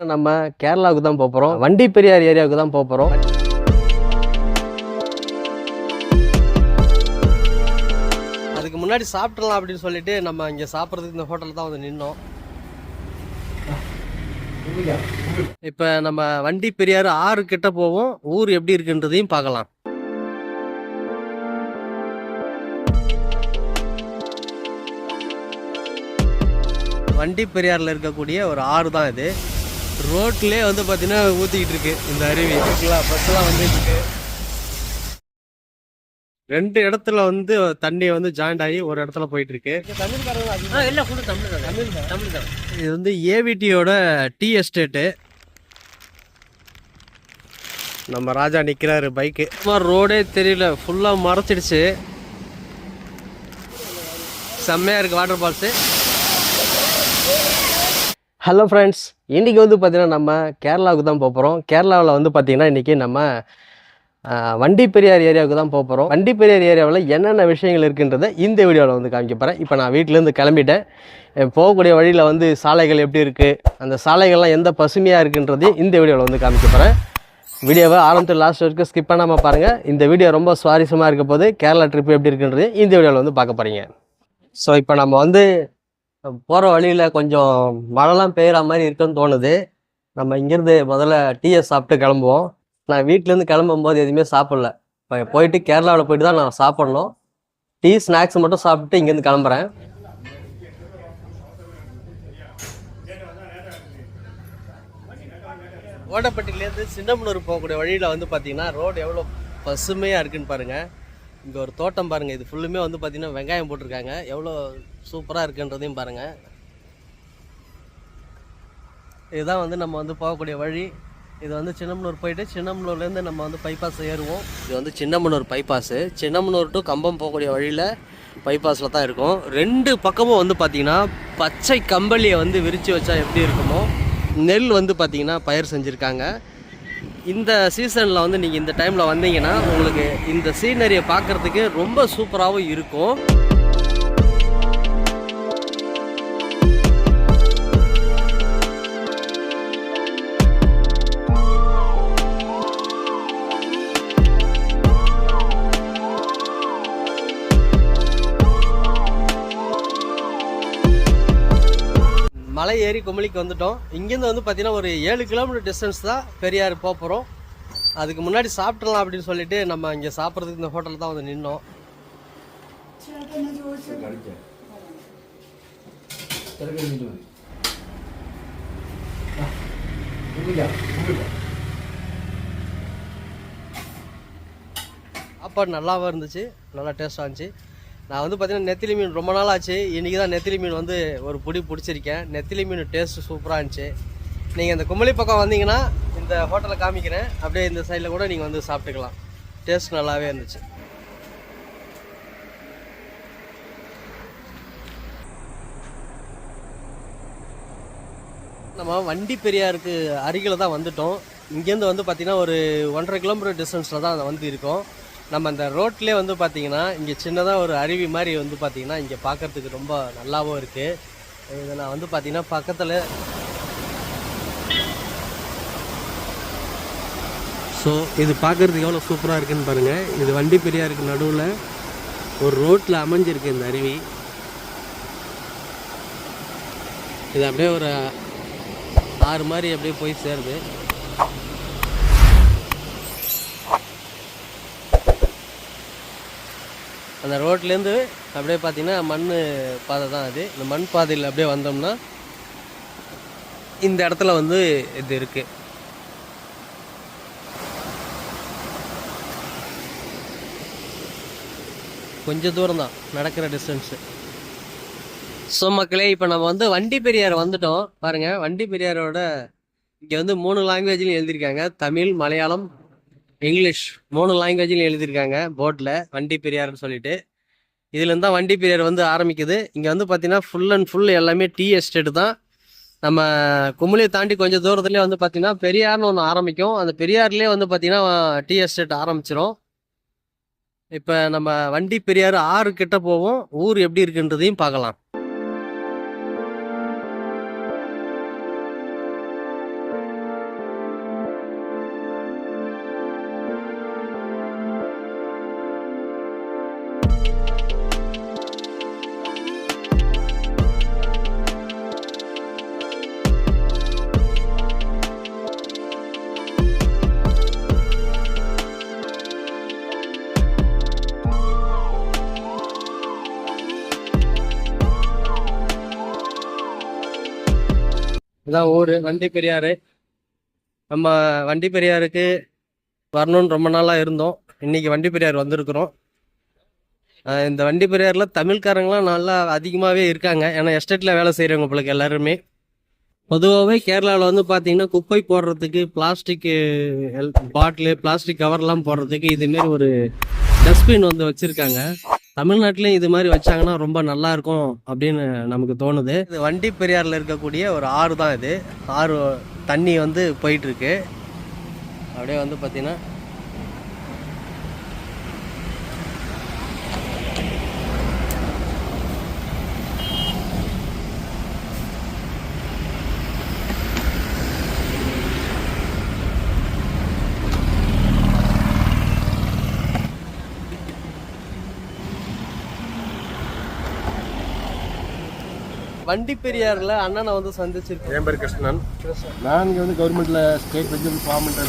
நம்ம கேரளாவுக்கு தான் போக போகிறோம் வண்டி பெரியார் ஏரியாவுக்கு தான் போக போகிறோம் அதுக்கு முன்னாடி சாப்பிட்றலாம் அப்படின்னு சொல்லிட்டு நம்ம இங்கே சாப்பிட்றதுக்கு இந்த ஹோட்டலில் தான் வந்து நின்னோம். இப்போ நம்ம வண்டி பெரியார் ஆறு கிட்ட போவோம். ஊர் எப்படி இருக்குன்றதையும் பார்க்கலாம். வண்டி பெரியாரில் இருக்கக்கூடிய ஒரு ஆறு தான் இது. ரோட்லேயே வந்து பார்த்தீங்கன்னா ஊற்றிக்கிட்டு இருக்கு இந்த அருவி. இருக்குல்ல பஸ்ஸெல்லாம் வந்துட்டு இருக்கு ரெண்டு இடத்துல வந்து தண்ணி வந்து ஜாயிண்ட் ஆகி ஒரு இடத்துல போயிட்டு இருக்கு இது வந்து ஏவிடியோட டீ எஸ்டேட்டு நம்ம ராஜா நிற்கிறாரு பைக்கு ரோடே தெரியல ஃபுல்லாக மறைச்சிடுச்சு. செம்மையாக இருக்குது வாட்டர் ஃபால்ஸு ஹலோ ஃப்ரெண்ட்ஸ் இன்றைக்கி வந்து பார்த்திங்கன்னா நம்ம கேரளாவுக்கு தான் போக போகிறோம் கேரளாவில் வந்து பார்த்திங்கன்னா இன்றைக்கி நம்ம வண்டி பெரியார் ஏரியாவுக்கு தான் போக போகிறோம் வண்டி பெரியார் ஏரியாவில் என்னென்ன விஷயங்கள் இருக்குன்றதை இந்த வீடியோவில் வந்து காமிக்க போகிறேன் இப்போ நான் வீட்டிலேருந்து கிளம்பிட்டேன். போகக்கூடிய வழியில் வந்து சாலைகள் எப்படி இருக்குது அந்த சாலைகள்லாம் எந்த பசுமையாக இருக்குன்றதையும் இந்த வீடியோவில் வந்து காமிக்க போகிறேன் வீடியோவை ஆரம்பத்தில் லாஸ்ட் வரைக்கும் ஸ்கிப் பண்ணாமல் பாருங்கள் இந்த வீடியோ ரொம்ப சுவாரஸ்யமாக இருக்க போது கேரளா ட்ரிப் எப்படி இருக்குன்றதையும் இந்த வீடியோவில் வந்து பார்க்க போகிறீங்க ஸோ இப்போ நம்ம வந்து போகிற வழியில் கொஞ்சம் மழைலாம் பெய்கிற மாதிரி இருக்குன்னு தோணுது. நம்ம இங்கேருந்து முதல்ல டீயை சாப்பிட்டு கிளம்புவோம். நான் வீட்டிலேருந்து கிளம்பும்போது எதுவுமே சாப்பிடல. இப்போ போயிட்டு கேரளாவில் போயிட்டு தான் நான் சாப்பிட்ணும். டீ ஸ்நாக்ஸ் மட்டும் சாப்பிட்டு இங்கேருந்து கிளம்புறேன். ஓடப்பட்டிலேருந்து சின்னமனூர் போகக்கூடிய வழியில் வந்து பார்த்தீங்கன்னா ரோடு எவ்வளோ பசுமையாக இருக்குன்னு பாருங்கள் இங்கே ஒரு தோட்டம் பாருங்கள் இது ஃபுல்லுமே வந்து பார்த்திங்கன்னா வெங்காயம் போட்டிருக்காங்க. எவ்வளோ சூப்பராக இருக்குன்றதையும் பாருங்கள் இதுதான் வந்து நம்ம வந்து போகக்கூடிய வழி. இது வந்து சின்னமனூர் போயிட்டு சின்னமனூர்லேருந்து நம்ம வந்து பைபாஸ் ஏறுவோம். இது வந்து சின்னமனூர் பைபாஸு சின்னமனூர் டு கம்பம் போகக்கூடிய வழியில் பைபாஸில் தான் இருக்கும். ரெண்டு பக்கமும் வந்து பார்த்திங்கன்னா பச்சை கம்பளியை வந்து விரித்து வச்சா எப்படி இருக்குமோ நெல் வந்து பார்த்திங்கன்னா பயிர் செஞ்சுருக்காங்க. இந்த சீசனில் வந்து நீங்கள் இந்த டைமில் வந்தீங்கன்னா உங்களுக்கு இந்த சீனரியை பார்க்குறதுக்கு ரொம்ப சூப்பராகவும் இருக்கும். மலை ஏறி குமளிக்கு வந்துட்டோம். இங்கேருந்து வந்து பார்த்தீங்கன்னா ஒரு ஏழு கிலோமீட்டர் டிஸ்டன்ஸ் தான் பெரியார் போக போகிறோம் அதுக்கு முன்னாடி சாப்பிட்றலாம் அப்படின்னு சொல்லிட்டு நம்ம இங்கே சாப்பிட்றதுக்கு இந்த ஹோட்டலில் தான் வந்து நின்னோம். சாப்பாடு நல்லாவும் இருந்துச்சு. நல்லா டேஸ்ட்டாக இருந்துச்சு. நான் வந்து பார்த்தீங்கன்னா நெத்திலி மீன் ரொம்ப நாள் ஆச்சு இன்றைக்கி தான் நெத்திலி மீன் வந்து ஒரு பிடி பிடிச்சிருக்கேன். நெத்திலி மீன் டேஸ்ட்டு சூப்பராக இருந்துச்சு. நீங்கள் இந்த குமளி பக்கம் வந்தீங்கன்னா இந்த ஹோட்டலை காமிக்கிறேன். அப்படியே இந்த சைடில் கூட நீங்கள் வந்து சாப்பிட்டுக்கலாம். டேஸ்ட் நல்லாவே இருந்துச்சு. நம்ம வண்டி பெரியாருக்கு அருகில் தான் வந்துட்டோம். இங்கேருந்து வந்து பார்த்திங்கன்னா ஒரு ஒன்றரை கிலோமீட்டர் டிஸ்டன்ஸில் தான் வந்து இருக்கோம். நம்ம அந்த ரோட்லேயே வந்து பார்த்திங்கன்னா இங்கே சின்னதாக ஒரு அருவி மாதிரி வந்து பார்த்திங்கன்னா இங்கே பார்க்குறதுக்கு ரொம்ப நல்லாவும் இருக்குது இதை நான் வந்து பார்த்திங்கன்னா பக்கத்தில் ஸோ இது பார்க்குறதுக்கு எவ்வளோ சூப்பராக இருக்குன்னு பாருங்கள் இது வண்டி பெரியாருக்கு நடுவில் ஒரு ரோட்டில் அமைஞ்சிருக்கு இந்த அருவி. இது அப்படியே ஒரு ஆறு மாதிரி அப்படியே போய் சேருது. அந்த ரோட்லேருந்து அப்படியே பார்த்தீங்கன்னா மண் பாதை தான் அது. இந்த மண் பாதையில் அப்படியே வந்தோம்னா இந்த இடத்துல வந்து இது இருக்குது கொஞ்சம் தூரம் தான் நடக்கிற டிஸ்டன்ஸு ஸோ மக்களே இப்போ நம்ம வந்து வண்டி பெரியார் வந்துட்டோம். பாருங்கள் வண்டி பெரியாரோட இங்கே வந்து மூணு லாங்குவேஜ்லையும் எழுதியிருக்காங்க. தமிழ் மலையாளம் இங்கிலீஷ் மூணு லாங்குவேஜ்லையும் எழுதியிருக்காங்க போர்டில் வண்டி பெரியார்னு சொல்லிட்டு. இதுலேருந்து தான் வண்டி பெரியார் வந்து ஆரம்பிக்குது. இங்கே வந்து பார்த்தீங்கன்னா ஃபுல் அண்ட் ஃபுல் எல்லாமே டீ எஸ்டேட் தான். நம்ம குமுளியை தாண்டி கொஞ்சம் தூரத்துலேயே வந்து பார்த்தீங்கன்னா பெரியார்னு ஒன்று ஆரம்பிக்கும். அந்த பெரியார்லேயே வந்து பார்த்தீங்கன்னா டீ எஸ்டேட் ஆரம்பிச்சிரும். இப்போ நம்ம வண்டி பெரியார் ஆறு கிட்ட போவோம். ஊர் எப்படி இருக்குன்றதையும் பார்க்கலாம். இதான் ஊர் வண்டி பெரியாறு. நம்ம வண்டி பெரியாருக்கு வரணும்னு ரொம்ப நாளாக இருந்தோம். இன்னைக்கு வண்டி பெரியார் வந்திருக்கிறோம். இந்த வண்டி பெரியாரில் தமிழ்காரங்களாம் நல்லா அதிகமாகவே இருக்காங்க. ஏன்னா எஸ்டேட்டில் வேலை செய்கிறவங்க உங்களுக்கு எல்லாருமே. பொதுவாகவே கேரளாவில் வந்து பார்த்தீங்கன்னா குப்பை போடுறதுக்கு பிளாஸ்டிக் பாட்டிலு பிளாஸ்டிக் கவர்லாம் போடுறதுக்கு இதுமாரி ஒரு டஸ்ட்பின் வந்து வச்சுருக்காங்க. தமிழ்நாட்டிலையும் இது மாதிரி வச்சாங்கன்னா ரொம்ப நல்லா இருக்கும் அப்படின்னு நமக்கு தோணுது. இது வண்டி பெரியாரில் இருக்கக்கூடிய ஒரு ஆறு தான் இது. ஆறு தண்ணி வந்து போயிட்டுருக்கு அப்படியே வந்து பார்த்தீங்கன்னா வண்டி பெரியாரில் அண்ணனை வந்து சந்திச்சிருக்கேன் என் பேர் கிருஷ்ணன். நான் இங்கே வந்து கவர்மெண்ட்டில் ஸ்டேட் வெஜிடபிள் ஃபார்ம்ன்ற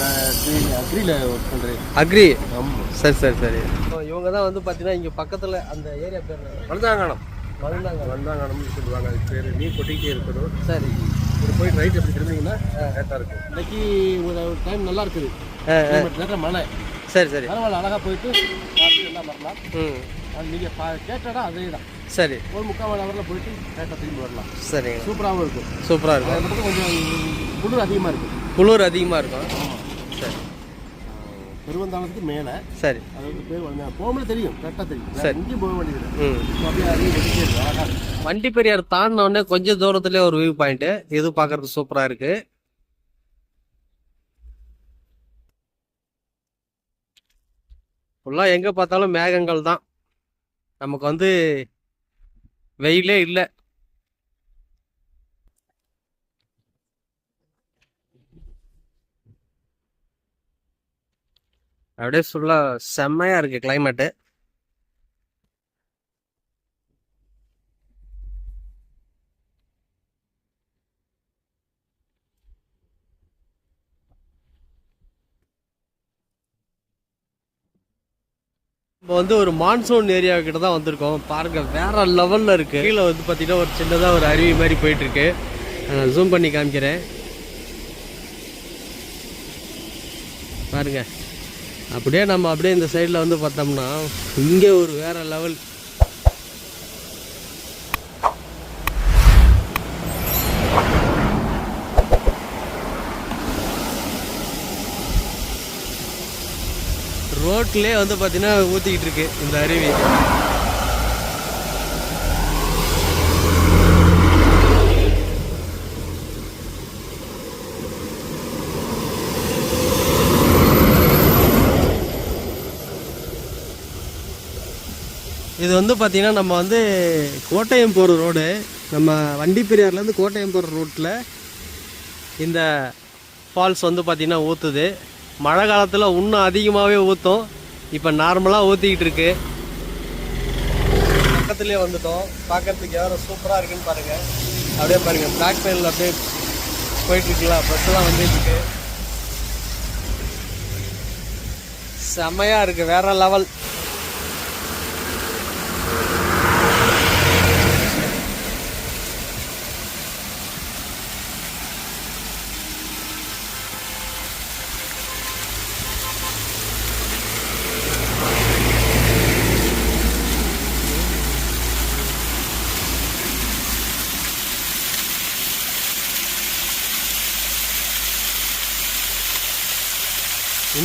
அக்ரியில் ஒர்க் பண்ணுறேன் அக்ரி ஆமாம் சரி சரி சரி. இவங்க தான் வந்து பார்த்தீங்கன்னா இங்கே பக்கத்தில் அந்த ஏரியா பேர் என்ன? வந்தாங்கணம் மருந்தாங்க வந்தாங்கணம்னு சொல்லுவாங்க. அதுக்கு பேர் நீர் கொட்டிக்கிட்டே இருக்கணும். சரி. இது போய் ரைட் எப்படி திரும்பிங்கன்னா கரெக்டாக இருக்கும். இன்னைக்கு ஒரு டைம் நல்லா இருக்குது. மழை. சரி சரி. பரவாயில்ல அழகாக போயிட்டு பார்த்து எல்லாம் வரலாம். ம். நீங்கள் பா கேட்டடா அதே தான் சரி. ஒரு முக்கால் மணி ஹவரில் போயிட்டு கரெக்டாக திரும்பி வரலாம். சரிங்க சூப்பராகவும் இருக்கும் சூப்பராக இருக்கும் அது மட்டும் கொஞ்சம் குளிர் அதிகமாக இருக்கும் குளிர் அதிகமாக இருக்கும். சரி. பெருவந்தானத்துக்கு மேலே. சரி. அது வந்து பேர் வந்து போகும்போது தெரியும் கரெக்டாக தெரியும். சரி. இங்கேயும் போக வேண்டியது வண்டி பெரியார் தாண்டின உடனே கொஞ்சம் தூரத்துலேயே ஒரு வியூ பாயிண்ட்டு இது பார்க்கறதுக்கு சூப்பராக இருக்கு. ஃபுல்லாக எங்கே பார்த்தாலும் மேகங்கள் தான் நமக்கு வந்து வெயிலே இல்லை. அப்படியே ஃபுல்லாக செம்மையாக இருக்குது கிளைமேட்டு இப்போ வந்து ஒரு மான்சூன் ஏரியா கிட்ட தான் வந்திருக்கோம். பாருங்க வேற லெவலில் இருக்கு. கீழே வந்து பார்த்தீங்கன்னா ஒரு சின்னதாக ஒரு அருவி மாதிரி போயிட்டு இருக்கு ஜூம் பண்ணி காமிக்கிறேன். பாருங்க. அப்படியே நம்ம அப்படியே இந்த சைடில் வந்து பார்த்தோம்னா இங்கே ஒரு வேற லெவல் ரோட்லேயே வந்து பார்த்தீங்கன்னா ஊற்றிக்கிட்டு இருக்கு இந்த அருவி. இது வந்து பார்த்திங்கன்னா நம்ம வந்து கோட்டயம் போகிற ரோடு. நம்ம வண்டி பெரியார்லேருந்து கோட்டயம் போகிற ரோட்டில் இந்த ஃபால்ஸ் வந்து பார்த்திங்கன்னா ஊற்றுது மழை காலத்தில் இன்னும் அதிகமாகவே ஊற்றும் இப்போ நார்மலாக ஊற்றிக்கிட்டு இருக்கு. பக்கத்துலேயே வந்துட்டோம். பார்க்கறதுக்கு எவ்வளோ சூப்பராக இருக்குன்னு பாருங்கள் அப்படியே பாருங்கள் பிளாக் பெயினில் அப்படியே போயிட்டுருக்குல்ல பஸ்ஸெல்லாம் வந்துட்டு இருக்கு. செம்மையாக இருக்குது வேறு லெவல்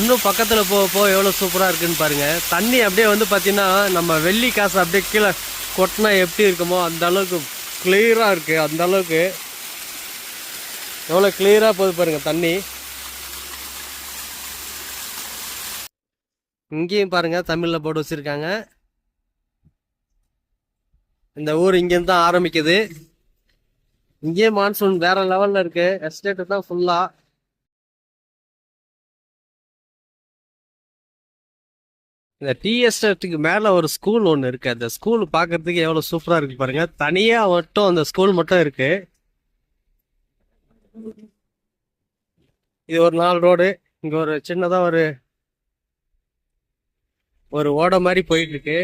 இன்னும் பக்கத்தில் போக போக எவ்வளோ சூப்பராக இருக்குன்னு பாருங்கள் தண்ணி அப்படியே வந்து பார்த்திங்கன்னா நம்ம வெள்ளி காசு அப்படியே கீழே கொட்டினா எப்படி இருக்குமோ அந்த அளவுக்கு கிளியராக இருக்குது அந்த அளவுக்கு எவ்வளோ கிளியராக போகுது பாருங்கள் தண்ணி. இங்கேயும் பாருங்கள் தமிழில் போட்டு வச்சுருக்காங்க. இந்த ஊர் இங்கேருந்து தான் ஆரம்பிக்குது. இங்கேயே மான்சூன் வேறு லெவலில் இருக்குது எஸ்டேட்டு தான் ஃபுல்லாக இந்த டீ எஸ்டேட்டுக்கு மேல ஒரு ஸ்கூல் ஒன்று இருக்கு. அந்த ஸ்கூல் பார்க்கறதுக்கு எவ்வளோ சூப்பராக இருக்கு பாருங்க. தனியாக மட்டும் அந்த ஸ்கூல் மட்டும் இருக்கு. இது ஒரு நாலு ரோடு இங்க ஒரு சின்னதா ஒரு ஒரு ஓடை மாதிரி போயிட்டு இருக்கு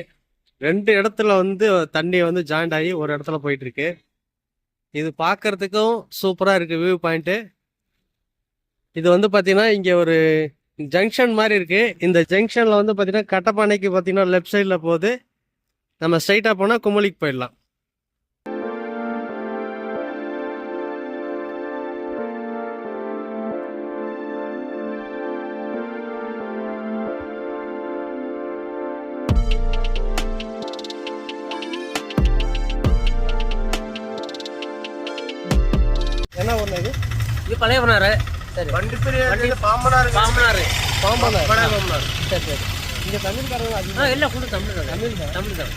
ரெண்டு இடத்துல வந்து தண்ணி வந்து ஜாயிண்ட் ஆகி ஒரு இடத்துல போயிட்டு இருக்கு இது பார்க்கறதுக்கும் சூப்பராக இருக்குது வியூ பாயிண்ட்டு இது வந்து பார்த்தீங்கன்னா இங்கே ஒரு ஜங்ஷன் மாதிரி இருக்குது இந்த ஜங்ஷனில் வந்து பார்த்தீங்கன்னா கட்டப்பானைக்கு பார்த்தீங்கன்னா லெஃப்ட் சைடில் போகுது. நம்ம ஸ்ட்ரைட்டாக போனால் குமளிக்கு போயிடலாம். என்ன ஒன்று இது? இது பழைய பண்ணாரு சரி. வண்டி பெரிய பாம்பனாரு பாம்பனாரு பாம்பனார் பாம்பனாரு சரி சரி. இங்கே தமிழ்காரங்க அதிகமாக எல்லாம் ஃபுல்லு தமிழ் தான். தமிழ் தான். தமிழ் தான்.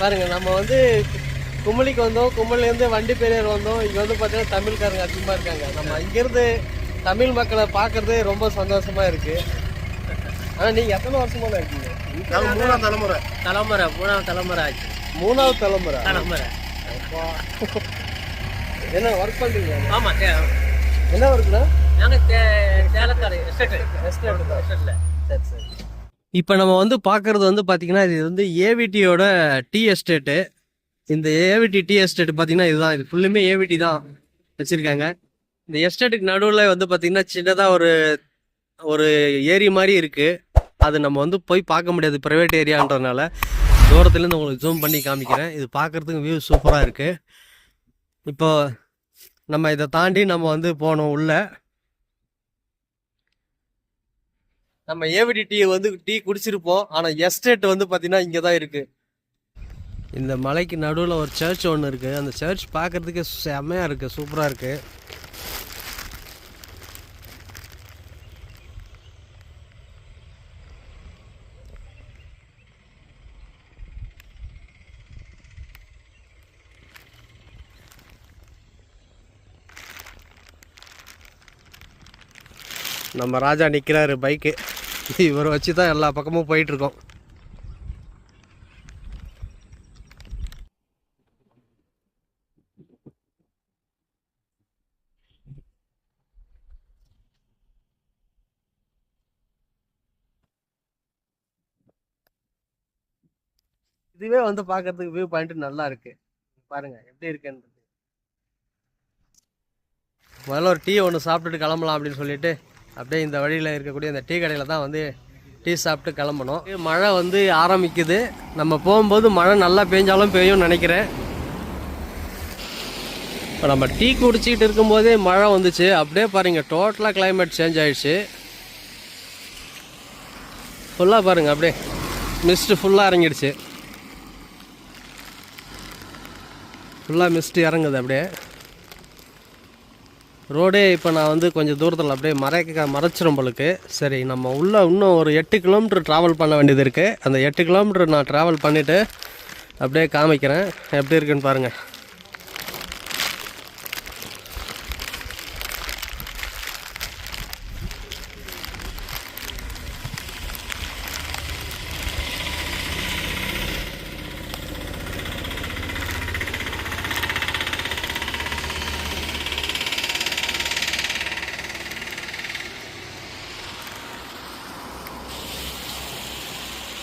பாருங்க நம்ம வந்து குமளிக்கு வந்தோம். குமளிலேருந்து வண்டி பெரியார் வந்தோம். இங்கே வந்து பார்த்தீங்கன்னா தமிழ்காரங்க அதிகமாக இருக்காங்க. நம்ம இங்கேருந்து தமிழ் மக்களை பார்க்கறது ரொம்ப சந்தோஷமா இருக்கு. ஆனால் நீங்கள் எத்தனை வருஷமா இருக்கீங்க? நாங்கள் மூணாம் தலைமுறை. தலைமுறை மூணாவது தலைமுறை ஆச்சு. மூணாவது தலைமுறை. தலைமுறை. என்ன ஒர்க் பண்ணுறீங்க ஆமாம் என்ன ஒர்க்குண்ணா இப்போ நம்ம வந்து பார்க்கறது வந்து பார்த்தீங்கன்னா இது வந்து ஏவிடியோட டீ எஸ்டேட்டு இந்த ஏவிடி டீ எஸ்டேட் பார்த்தீங்கன்னா இதுதான். இது ஃபுல்லுமே ஏவிடி தான் வச்சுருக்காங்க. இந்த எஸ்டேட்டுக்கு நடுவில் வந்து பார்த்தீங்கன்னா சின்னதாக ஒரு ஒரு ஏரி மாதிரி இருக்குது அது நம்ம வந்து போய் பார்க்க முடியாது ப்ரைவேட் ஏரியான்றதுனால தூரத்துலேருந்து உங்களுக்கு ஜூம் பண்ணி காமிக்கிறேன். இது பார்க்குறதுக்கு வியூ சூப்பராக இருக்குது இப்போ நம்ம இதை தாண்டி நம்ம வந்து போனோம் உள்ள. நம்ம ஏவிடி டீ வந்து டீ குடிச்சிருப்போம். ஆனால் எஸ்டேட் வந்து பார்த்தீங்கன்னா இங்கே தான் இருக்குது இந்த மலைக்கு நடுவில் ஒரு சர்ச் ஒன்று இருக்குது அந்த சர்ச் பார்க்குறதுக்கு செம்மையாக இருக்குது சூப்பராக இருக்குது நம்ம ராஜா நிற்கிறாரு பைக்கு. இவரை வச்சு தான் எல்லா பக்கமும் போயிட்டுருக்கோம். இதுவே வந்து பார்க்கறதுக்கு வியூ பாயிண்ட் நல்லா இருக்கு. பாருங்க எப்படி இருக்குன்றது. முதல்ல ஒரு டீ ஒன்று சாப்பிட்டுட்டு கிளம்பலாம் அப்படின்னு சொல்லிட்டு அப்படியே இந்த வழியில் இருக்கக்கூடிய இந்த டீ கடையில் தான் வந்து டீ சாப்பிட்டு கிளம்பணும். மழை வந்து ஆரம்பிக்குது. நம்ம போகும்போது மழை நல்லா பெஞ்சாலும் பெய்யும்னு நினைக்கிறேன். இப்போ நம்ம டீ குடிச்சிக்கிட்டு இருக்கும்போதே மழை வந்துச்சு. அப்படியே பாருங்கள் டோட்டலாக கிளைமேட் சேஞ்ச் ஆகிடுச்சு ஃபுல்லாக பாருங்கள் அப்படியே மிஸ்ட்டு ஃபுல்லாக இறங்கிடுச்சு. ஃபுல்லாக மிஸ்ட்டு இறங்குது அப்படியே. ரோடே இப்போ நான் வந்து கொஞ்சம் தூரத்தில் அப்படியே மறைக்க மறைச்சிரும் போலுக்கு. சரி நம்ம உள்ளே இன்னும் ஒரு எட்டு கிலோமீட்டர் ட்ராவல் பண்ண வேண்டியது இருக்குது அந்த எட்டு கிலோமீட்டர் நான் ட்ராவல் பண்ணிவிட்டு அப்படியே காமிக்கிறேன். எப்படி இருக்குன்னு பாருங்கள்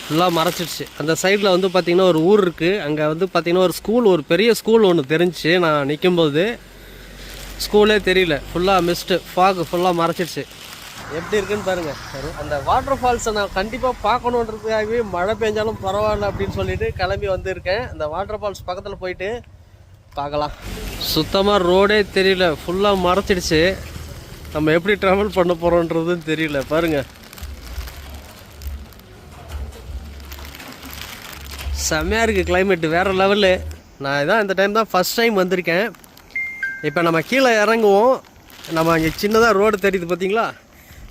ஃபுல்லாக மறைச்சிடுச்சு. அந்த சைடில் வந்து பார்த்திங்கன்னா ஒரு ஊர் இருக்குது அங்கே வந்து பார்த்திங்கன்னா ஒரு ஸ்கூல் ஒரு பெரிய ஸ்கூல் ஒன்று தெரிஞ்சுச்சு. நான் நிற்கும்போது ஸ்கூலே தெரியல. ஃபுல்லாக மிஸ்ட்டு ஃபாக் ஃபுல்லாக மறைச்சிடுச்சு. எப்படி இருக்குன்னு பாருங்கள் அந்த வாட்டர் ஃபால்ஸை நான் கண்டிப்பாக பார்க்கணுன்றதுக்காகவே மழை பெஞ்சாலும் பரவாயில்ல அப்படின்னு சொல்லிட்டு கிளம்பி வந்திருக்கேன். அந்த வாட்டர் ஃபால்ஸ் பக்கத்தில் போயிட்டு பார்க்கலாம். சுத்தமாக ரோடே தெரியல. ஃபுல்லாக மறைச்சிடுச்சு. நம்ம எப்படி ட்ராவல் பண்ண போகிறோன்றதும் தெரியல. பாருங்கள் செம்மையாக இருக்குது கிளைமேட்டு வேறு லெவலு நான் இதான் இந்த டைம் தான் ஃபஸ்ட் டைம் வந்திருக்கேன். இப்போ நம்ம கீழே இறங்குவோம். நம்ம அங்கே சின்னதாக ரோடு தெரியுது பார்த்தீங்களா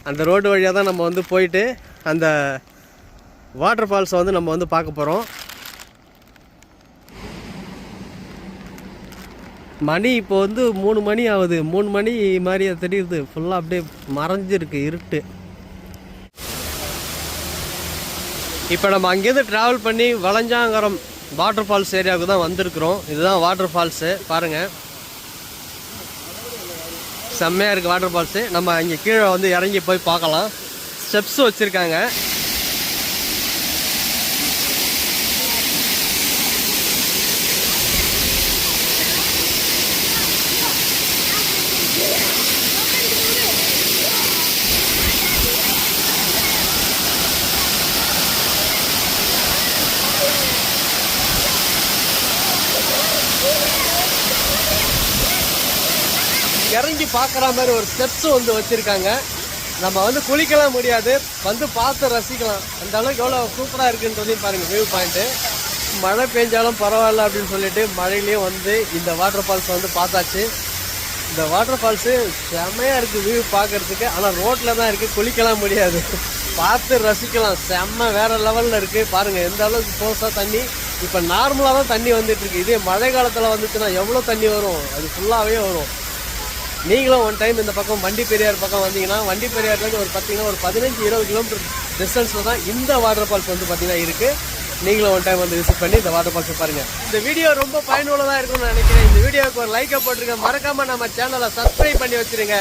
அந்த ரோடு வழியாக தான் நம்ம வந்து போயிட்டு அந்த வாட்டர் ஃபால்ஸை வந்து நம்ம வந்து பார்க்க போகிறோம் மணி இப்போ வந்து மூணு மணி ஆகுது. மூணு மணி மாதிரி தெரியுது. ஃபுல்லாக அப்படியே மறைஞ்சிருக்கு இருட்டு. இப்போ நம்ம அங்கேருந்து ட்ராவல் பண்ணி வளஞ்சாங்கரம் வாட்டர் ஃபால்ஸ் ஏரியாவுக்கு தான் வந்திருக்கிறோம். இதுதான் வாட்டர் ஃபால்ஸு பாருங்கள் செம்மையாக இருக்குது வாட்டர் ஃபால்ஸு நம்ம இங்கே கீழே வந்து இறங்கி போய் பார்க்கலாம். ஸ்டெப்ஸ் வச்சுருக்காங்க. இறங்கி பார்க்குற மாதிரி ஒரு ஸ்டெப்ஸ் வந்து வச்சுருக்காங்க. நம்ம வந்து குளிக்கலாம் முடியாது. வந்து பார்த்து ரசிக்கலாம். அந்த அளவுக்கு எவ்வளோ சூப்பராக இருக்குன்றதையும் பாருங்கள் வியூ பாயிண்ட்டு மழை பெஞ்சாலும் பரவாயில்ல அப்படின்னு சொல்லிட்டு மழையிலையும் வந்து இந்த வாட்டர் ஃபால்ஸ் வந்து பார்த்தாச்சு. இந்த வாட்டர் ஃபால்ஸு செம்மையாக இருக்குது வியூ பார்க்கறதுக்கு. ஆனால் ரோட்டில் தான் இருக்குது குளிக்கலாம் முடியாது. பார்த்து ரசிக்கலாம். செம்ம வேறு லெவலில் இருக்குது பாருங்கள் எந்த அளவுக்கு ஃபோர்ஸாக தண்ணி. இப்போ நார்மலாக தான் தண்ணி வந்துட்டுருக்கு இதே மழை காலத்தில் வந்துச்சுன்னா எவ்வளோ தண்ணி வரும்? அது ஃபுல்லாகவே வரும். நீங்களும் ஒன் டைம் இந்த பக்கம் வண்டி பெரியார் பக்கம் வந்தீங்கன்னா வண்டி பெரியார்லேருந்து ஒரு பார்த்தீங்கன்னா ஒரு பதினஞ்சு இருபது கிலோமீட்டர் டிஸ்டன்ஸில் தான் இந்த வாட்டர் ஃபால்ஸ் வந்து பார்த்தீங்கன்னா இருக்குது நீங்களும் ஒன் டைம் வந்து விசிட் பண்ணி இந்த வாட்டர் ஃபால்ஸை பாருங்கள் இந்த வீடியோ ரொம்ப பயனுள்ளதாக இருக்கும்னு நினைக்கிறேன். இந்த வீடியோவுக்கு ஒரு லைக்கை போட்டுருங்க. மறக்காமல் நம்ம சேனலை சப்ஸ்கிரைப் பண்ணி வச்சிருங்க.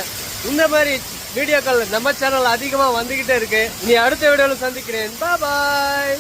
இந்த மாதிரி வீடியோக்கள் நம்ம சேனல் அதிகமாக வந்துக்கிட்டே இருக்குது நீ அடுத்த வீடியோவில் சந்திக்கிறேன். பா பாய்